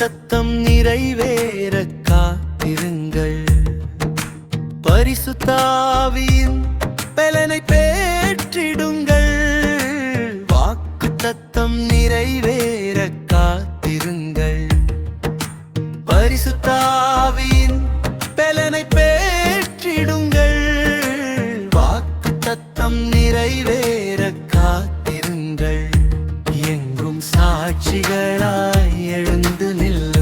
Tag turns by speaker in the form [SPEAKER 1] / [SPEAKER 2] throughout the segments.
[SPEAKER 1] வாக்குத்தத்தம் நிறைவேற காத்திருங்கள். பரிசுத்தாவியின் பலனை பெற்றிடுங்கள். வாக்குத்தத்தம் நிறைவேற சாட்சிகளாய் எழுந்து நில்லும்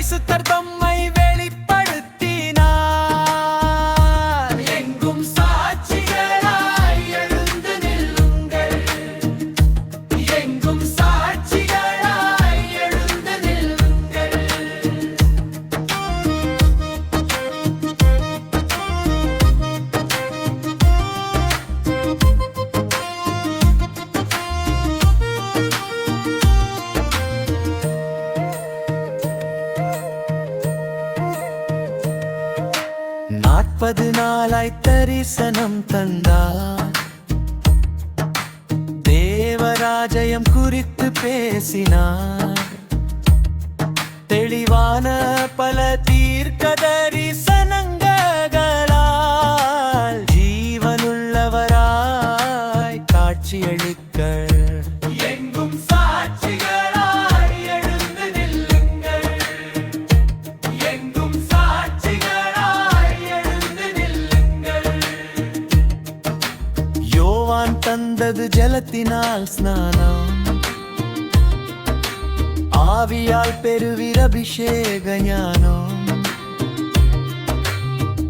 [SPEAKER 1] பரிசுத்தர் தம்மை நாற்பது நாளாய் தரிசனம் தந்தார். தேவராஜயம் குறித்து பேசினார். தெளிவான பல தீர்க்கதர் வந்தது ஜலத்தினால் ஸ்நானம். ஆவியால் பெருவிர அபிஷேக ஞானம்.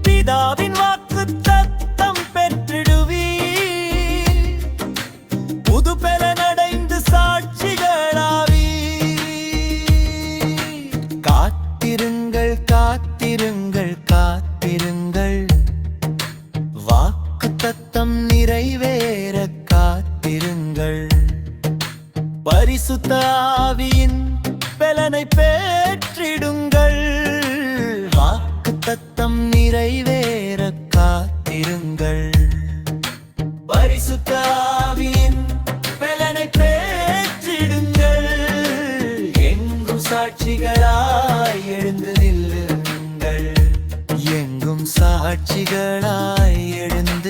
[SPEAKER 1] பிதாவின் பரிசுத்த ஆவியின் பலனை பெற்றிடுங்கள். வாக்கு தத்தம் நிறைவேற காத்திருங்கள். பரிசுத்த ஆவியின் பலனை பெற்றிடுங்கள். எங்கும் சாட்சிகளாய் எழுந்து நில்லுங்கள். எங்கும் சாட்சிகளாய் எழுந்து